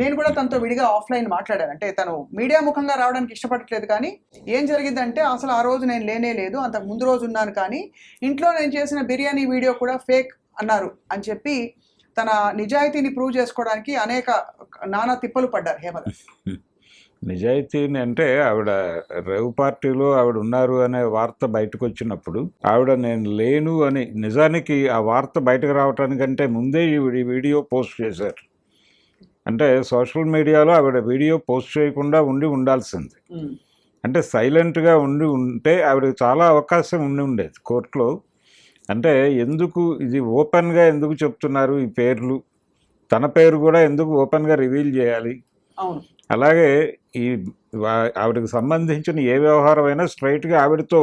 నేను కూడా తనతో విడిగా ఆఫ్లైన్ మాట్లాడాను. అంటే తను మీడియా ముఖంగా రావడానికి ఇష్టపడట్లేదు కానీ ఏం జరిగిందంటే అసలు ఆ రోజు నేను లేనే లేదు అంతకు ముందు రోజు ఉన్నాను కానీ ఇంట్లో నేను చేసిన బిర్యానీ వీడియో కూడా ఫేక్ అన్నారు అని చెప్పి తన నిజాయితీని ప్రూవ్ చేసుకోవడానికి అనేక నానా తిప్పలు పడ్డారు హేమల నిజాయితీని అంటే ఆవిడ రేవ్ పార్టీలో ఆవిడ ఉన్నారు అనే వార్త బయటకు వచ్చినప్పుడు ఆవిడ నేను లేను అని నిజానికి ఆ వార్త బయటకు రావటానికంటే ముందే ఈ వీడియో పోస్ట్ చేశారు. అంటే సోషల్ మీడియాలో ఆవిడ వీడియో పోస్ట్ చేయకుండా ఉండి ఉండాల్సింది. అంటే సైలెంట్గా ఉండి ఉంటే ఆవిడకి చాలా అవకాశం ఉండి ఉండేది కోర్టులో. అంటే ఎందుకు ఇది ఓపెన్గా ఎందుకు చెప్తున్నారు ఈ పేర్లు? తన పేరు కూడా ఎందుకు ఓపెన్గా రివీల్ చేయాలి? అలాగే ఈ ఆవిడకి సంబంధించిన ఏ వ్యవహారం అయినా స్ట్రైట్గా ఆవిడతో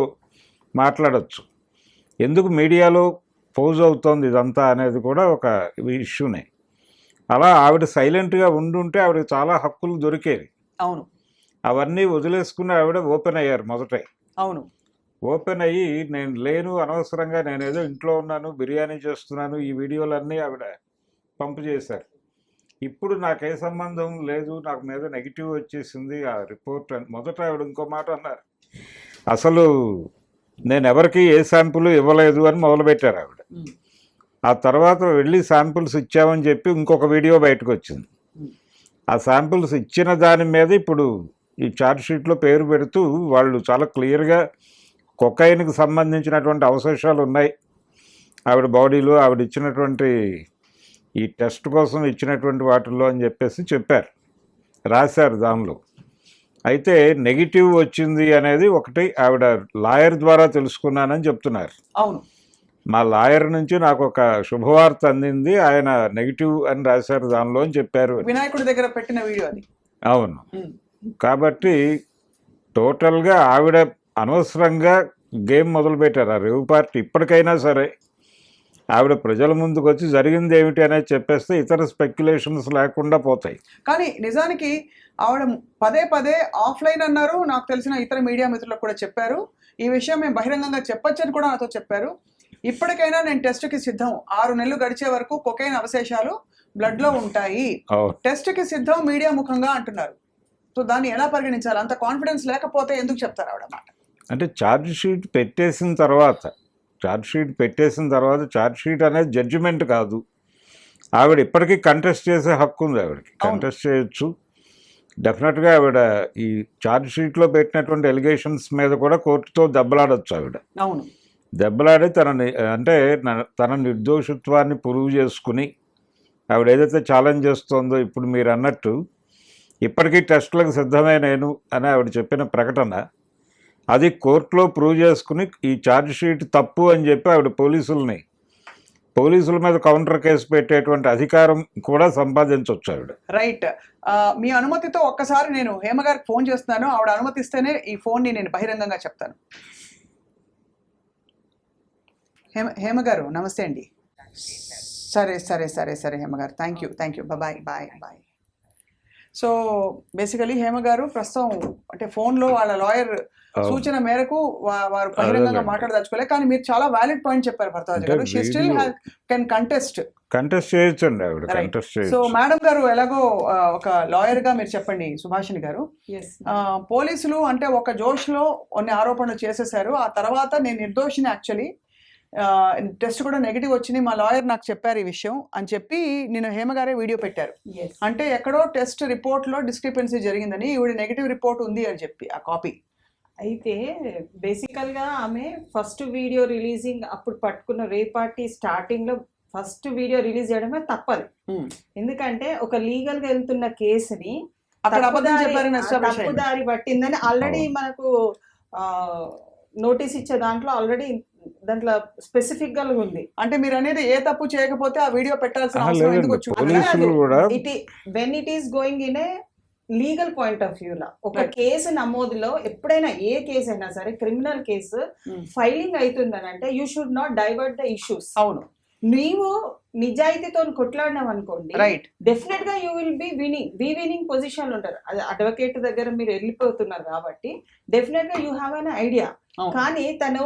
మాట్లాడచ్చు. ఎందుకు మీడియాలో పోజ్ అవుతోంది ఇదంతా అనేది కూడా ఒక ఇష్యూనే. అలా ఆవిడ సైలెంట్గా ఉండుంటే ఆవిడకి చాలా హక్కులు దొరికేవి. అవును. అవన్నీ వదిలేసుకుని ఆవిడ ఓపెన్ అయ్యారు మొదటే. అవును. ఓపెన్ అయ్యి నేను లేను అనవసరంగా నేను ఏదో ఇంట్లో ఉన్నాను బిర్యానీ చేస్తున్నాను ఈ వీడియోలన్నీ ఆవిడ పంపు చేశారు. ఇప్పుడు నాకు ఏ సంబంధం లేదు నాకు మీద నెగిటివ్ వచ్చేసింది ఆ రిపోర్ట్ అని మొదట ఆవిడ ఇంకో మాట అన్నారు. అసలు నేను ఎవరికి ఏ శాంపుల్ ఇవ్వలేదు అని మొదలుపెట్టారు ఆవిడ. ఆ తర్వాత వెళ్ళి శాంపుల్స్ ఇచ్చామని చెప్పి ఇంకొక వీడియో బయటకు వచ్చింది ఆ శాంపుల్స్ ఇచ్చిన దాని మీద ఇప్పుడు ఈ చార్జ్షీట్లో పేరు పెడుతూ వాళ్ళు చాలా క్లియర్గా కొకైన్కి సంబంధించినటువంటి అవశేషాలు ఉన్నాయి. ఆవిడ బాడీలో ఆవిడ ఇచ్చినటువంటి ఈ టెస్ట్ కోసం ఇచ్చినటువంటి వాటిల్లో అని చెప్పేసి చెప్పారు. రాశారు దానిలో. అయితే నెగిటివ్ వచ్చింది అనేది ఒకటి ఆవిడ లాయర్ ద్వారా తెలుసుకున్నానని చెప్తున్నారు. అవును. మా లాయర్ నుంచి నాకు ఒక శుభవార్త అందింది. ఆయన నెగిటివ్ అని రాశారు దానిలో అని చెప్పారు. వినాయకుడి దగ్గర పెట్టిన వీడియో అది. అవును. కాబట్టి టోటల్గా ఆవిడ అనవసరంగా గేమ్ మొదలుపెట్టారు. ఆ రేవు పార్టీ ఇప్పటికైనా సరే ఆవిడ ప్రజల ముందుకు వచ్చి జరిగింది ఏమిటి అనేది చెప్పేస్తే ఇతర స్పెక్యులేషన్స్ లేకుండా పోతాయి. కానీ నిజానికి ఆవిడ పదే పదే ఆఫ్లైన్ అన్నారు. నాకు తెలిసిన ఇతర మీడియా మిత్రులకు కూడా చెప్పారు. ఈ విషయం మేము బహిరంగంగా చెప్పొచ్చని కూడా నాతో చెప్పారు. ఇప్పటికైనా నేను టెస్ట్కి సిద్ధం. ఆరు నెలలు గడిచే వరకు కొకైన్ అవశేషాలు బ్లడ్లో ఉంటాయి. అవును. టెస్ట్కి సిద్ధం మీడియా ముఖంగా అంటున్నారు. సో దాన్ని ఎలా పరిగణించాలి? అంత కాన్ఫిడెన్స్ లేకపోతే ఎందుకు చెప్తారు ఆవిడ మాట? అంటే ఛార్జ్ షీట్ పెట్టేసిన తర్వాత ఛార్జ్ షీట్ పెట్టేసిన తర్వాత ఛార్జ్ షీట్ అనేది జడ్జిమెంట్ కాదు. ఆవిడ ఇప్పటికీ కంటెస్ట్ చేసే హక్కు ఉంది ఆవిడకి. కంటెస్ట్ చేయొచ్చు. డెఫినెట్గా ఆవిడ ఈ ఛార్జ్ షీట్లో పెట్టినటువంటి ఎలిగేషన్స్ మీద కూడా కోర్టుతో దెబ్బలాడొచ్చు ఆవిడ. అవును. దెబ్బలాడి తన అంటే తన నిర్దోషిత్వాన్ని ప్రూవ్ చేసుకుని ఆవిడ ఏదైతే ఛాలెంజ్ చేస్తోందో ఇప్పుడు మీరు అన్నట్టు ఇప్పటికీ టెస్టులకు సిద్ధమే నేను అని ఆవిడ చెప్పిన ప్రకటన అది కోర్టులో ప్రూవ్ చేసుకుని ఈ ఛార్జ్ షీట్ తప్పు అని చెప్పి ఆవిడ పోలీసుల్ని పోలీసుల మీద కౌంటర్ కేసు పెట్టేటువంటి అధికారం కూడా సంపాదించవచ్చు ఆవిడ. రైట్ మీ అనుమతితో ఒక్కసారి నేను హేమ గారికి ఫోన్ చేస్తున్నాను. ఆవిడ అనుమతిస్తేనే ఈ ఫోన్ని నేను బహిరంగంగా చెప్తాను. హేమ హేమ గారు నమస్తే అండి. సరే సరే సరే సరే హేమ గారు thank you thank you bye bye bye so basically Hema గారు ప్రస్తుతం అంటే ఫోన్లో వాళ్ళ లాయర్ సూచన మేరకు వారు బహిరంగంగా అదే. మాట్లాడదలుచుకోలే కానీ మీరు చాలా వ్యాలిడ్ పాయింట్ చెప్పారు భర్తాజ్ అంటే గారు. She still can contest contest చేయొచ్చండి ఆవిడ. కంటెస్ట్ సో చేయొచ్చు. మేడం గారు ఎలాగో ఒక లాయర్గా మీరు చెప్పండి సుభాషిణి గారు. పోలీసులు అంటే ఒక జోష్లో కొన్ని ఆరోపణలు చేసేశారు. ఆ తర్వాత నేను నిర్దోషిని యాక్చువల్లీ టెస్ట్ కూడా నెగిటివ్ వచ్చింది. మా లాయర్ నాకు చెప్పారు ఈ విషయం అని చెప్పి నేను హేమ గారే వీడియో పెట్టారు. అంటే ఎక్కడో టెస్ట్ రిపోర్ట్లో డిస్క్రిపెన్సీ జరిగిందని ఈవిడ నెగిటివ్ రిపోర్ట్ ఉంది అని చెప్పి ఆ కాపీ. అయితే బేసికల్గా ఆమె ఫస్ట్ వీడియో రిలీజింగ్ అప్పుడు పట్టుకున్న రే పార్టీ స్టార్టింగ్లో ఫస్ట్ వీడియో రిలీజ్ చేయడమే తప్పదు. ఎందుకంటే ఒక లీగల్గా వెళ్తున్న కేసుని. తప్పుదారి పట్టిందని ఆల్రెడీ మనకు నోటీస్ ఇచ్చే దాంట్లో ఆల్రెడీ దాంట్లో స్పెసిఫిక్గా ఉంది. అంటే మీరు అనేది ఏ తప్పు చేయకపోతే ఆ వీడియో పెట్టాల్సిన అవసరం ఎందుకు it when it is going in a legal point of view లా ఒక. కేసు నమోదులో ఎప్పుడైనా ఏ కేసు అయినా సరే క్రిమినల్ కేసు. ఫైలింగ్ అవుతుందని అంటే you should not divert the issues అవును. నీవు నిజాయితీతో కొట్లాడినావు అనుకోండి రైట్ డెఫినెట్గా you will be winning be winning position ఉంటారు. అది అడ్వకేట్ దగ్గర మీరు వెళ్ళిపోతున్నారు కాబట్టి డెఫినెట్గా యూ హ్యావ్ అన్ ఐడియా. కానీ తను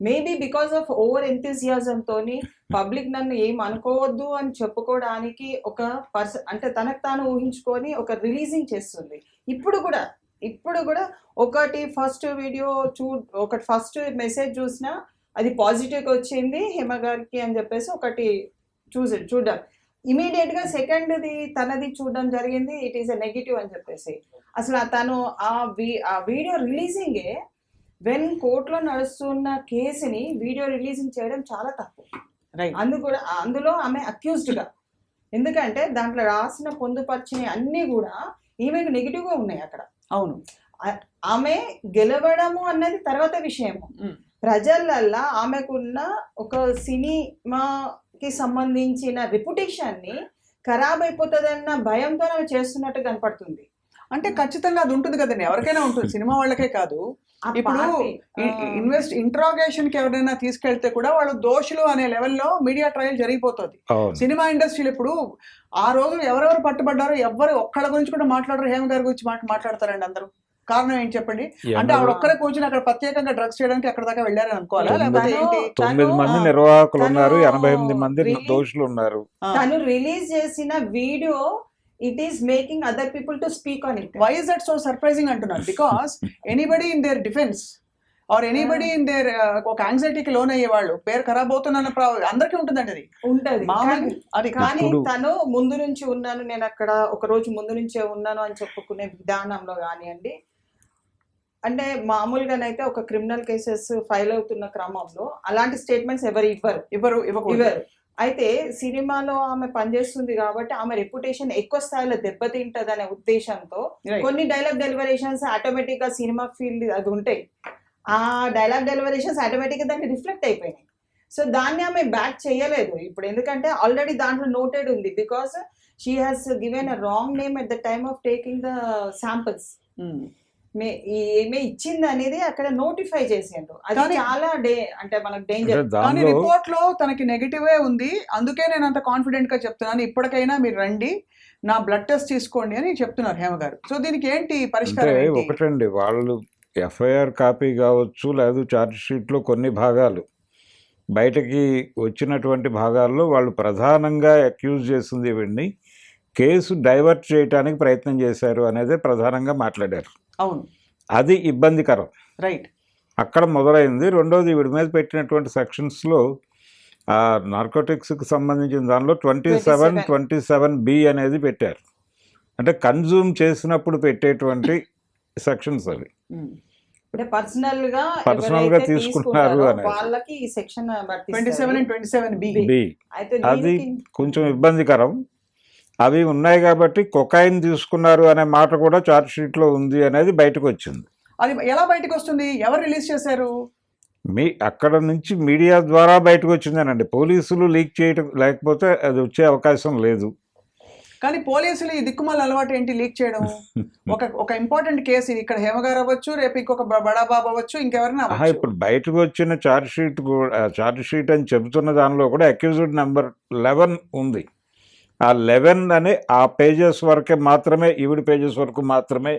maybe because of over enthusiasm తోని పబ్లిక్ నన్ను ఏం అనుకోవద్దు అని చెప్పుకోవడానికి ఒక పర్సన్ అంటే తనకు తాను ఊహించుకొని ఒక రిలీజింగ్ చేస్తుంది. ఇప్పుడు కూడా ఇప్పుడు కూడా ఒకటి ఫస్ట్ వీడియో చూ ఒకటి ఫస్ట్ మెసేజ్ చూసినా అది పాజిటివ్గా వచ్చింది హేమ గారికి అని చెప్పేసి ఒకటి చూసి చూడడం. ఇమీడియట్గా సెకండ్ది తనది చూడడం జరిగింది ఇట్ ఈస్ ఎ నెగిటివ్ అని చెప్పేసి. అసలు ఆ తను ఆ వీ ఆ వీడియో రిలీజింగే వెన్ కోర్టులో నడుస్తున్న కేసుని వీడియో రిలీజింగ్ చేయడం చాలా తప్పు. రైట్ అందు కూడా అందులో ఆమె అక్యూజ్డ్గా. ఎందుకంటే దాంట్లో రాసిన పొందుపరిచిన అన్ని కూడా ఈమెకు నెగిటివ్గా ఉన్నాయి అక్కడ. అవును. ఆమె గెలవడము అన్నది తర్వాత విషయము. ప్రజలల్లా ఆమెకున్న ఒక సినిమాకి సంబంధించిన రెప్యుటేషన్ని ఖరాబ్ అయిపోతుందన్న భయంతో ఆమె చేస్తున్నట్టు కనపడుతుంది. అంటే ఖచ్చితంగా అది ఉంటుంది కదండి. ఎవరికైనా ఉంటుంది. సినిమా వాళ్ళకే కాదు. ఇప్పుడు ఇన్వెస్ట్ ఇంట్రాగేషన్కి ఎవరైనా తీసుకెళ్తే కూడా వాళ్ళు దోషులు అనే లెవెల్లో మీడియా ట్రయల్ జరిగిపోతుంది. సినిమా ఇండస్ట్రీలో ఇప్పుడు ఆ రోజు ఎవరెవరు పట్టుబడ్డారో ఎవరు ఒక్కళ్ళ గురించి కూడా మాట్లాడరు. హేమ గారి గురించి మాట మాట్లాడతారండి అందరూ. కారణం ఏంటి చెప్పండి? అంటే ఆవిడ ఒక్కరే కూర్చుని అక్కడ ప్రత్యేకంగా డ్రగ్స్ చేయడానికి అక్కడ దాకా వెళ్ళారని అనుకోవాలా? లేకపోతే తొమ్మిది మంది నిర్వాహకులు ఉన్నారు. ఎనభై ఎనిమిది మంది దోషులు ఉన్నారు. తను రిలీజ్ చేసిన video it is making other people to speak on it why is that so surprising అంటున్నాను because anybody in their defence or anybody in their uh, ఒక యాంగ్జైటీకి లోన్ అయ్యే వాళ్ళు పేరు ఖరాబ్ అవుతున్న అందరికీ ఉంటుందండి అది. ఉంటది. మామూలు కానీ- అది కానీ తను ముందు నుంచి ఉన్నాను నేను అక్కడ ఒక రోజు ముందు నుంచే ఉన్నాను అని చెప్పుకునే విధానంలో కానివ్వండి. అంటే మామూలుగానైతే ఒక క్రిమినల్ కేసెస్ ఫైల్ అవుతున్న క్రమంలో అలాంటి స్టేట్మెంట్స్ ఎవరు ఇవ్వరు. ఇవ్వరు ఇవ్వరు. అయితే సినిమాలో ఆమె పనిచేస్తుంది కాబట్టి ఆమె రెప్యుటేషన్ ఎక్కువ స్థాయిలో దెబ్బతింటది అనే ఉద్దేశంతో. కొన్ని డైలాగ్ డెలివరేషన్స్ ఆటోమేటిక్గా సినిమా ఫీల్డ్ అది ఉంటాయి. ఆ డైలాగ్ డెలివరేషన్స్ ఆటోమేటిక్గా దానికి రిఫ్లెక్ట్ అయిపోయినాయి. సో దాన్ని ఆమె బ్యాక్ చేయలేదు. ఇప్పుడు ఎందుకంటే ఆల్రెడీ దాంట్లో నోటెడ్ ఉంది because she has given a wrong name at the time of taking the samples ఏమే ఇచ్చింది అనేది అక్కడ నోటిఫై చేసిండ్రు. అది కానీ- చాలా డే అంటే మనకు డేంజర్ కానీ రిపోర్ట్లో తనకి నెగిటివే ఉంది. అందుకే నేను అంత కాన్ఫిడెంట్గా చెప్తున్నాను. ఇప్పటికైనా మీరు రండి. నా బ్లడ్ టెస్ట్ తీసుకోండి అని చెప్తున్నారు హేమ గారు. సో దీనికి ఏంటి పరిష్కారం ఒకటండి వాళ్ళు ఎఫ్ఐఆర్ కాపీ కావచ్చు లేదు ఛార్జ్ షీట్లో కొన్ని భాగాలు. బయటకి వచ్చినటువంటి భాగాల్లో వాళ్ళు ప్రధానంగా అక్యూజ్ చేసింది ఇవన్నీ కేసు డైవర్ట్ చేయడానికి ప్రయత్నం చేశారు అనేది ప్రధానంగా మాట్లాడారు. అవును. అది ఇబ్బందికరం. రైట్. అక్కడ మొదలైంది. రెండోది వీడి మీద పెట్టినటువంటి సెక్షన్స్లో ఆ నార్కోటిక్స్కి సంబంధించిన దానిలో twenty seven 27. Twenty seven B అనేది పెట్టారు. అంటే కన్జ్యూమ్ చేసినప్పుడు పెట్టేటువంటి సెక్షన్స్ అవి. అంటే పర్సనల్గా Personal గా ఎవరైతే తీసుకుంటున్నారు. వాళ్ళకి సెక్షన్ అది కొంచెం ఇబ్బందికరం. అవి ఉన్నాయి కాబట్టి కొకాయిన్ తీసుకున్నారు అనే మాట కూడా చార్జ్ షీట్లో ఉంది అనేది బయటకు వచ్చింది. అది ఎలా బయటకు వస్తుంది? ఎవరు రిలీజ్ చేశారు? మీ అక్కడ నుంచి మీడియా ద్వారా బయటకు వచ్చిందేనండి. పోలీసులు లీక్ చేయటం లేకపోతే అది వచ్చే అవకాశం లేదు. కానీ పోలీసులు ఈ దిక్కుమాల అలవాటు ఏంటి లీక్ చేయడం? ఒక ఒక ఇంపార్టెంట్ కేసు ఇది. ఇక్కడ హేమ గారు అవ్వచ్చు రేపు ఇంకొక బ- బడా బాబు అవ్వచ్చు ఇంకెవరైనా ఇప్పుడు బయటకు వచ్చిన చార్జ్ షీట్ కూడా చార్జ్ షీట్ అని చెబుతున్న దానిలో కూడా అక్యూజ్డ్ నెంబర్ లెవెన్ ఉంది. ఆ లెవెన్ అనే ఆ పేజెస్ వరకే మాత్రమే ఈవిడ పేజెస్ వరకు మాత్రమే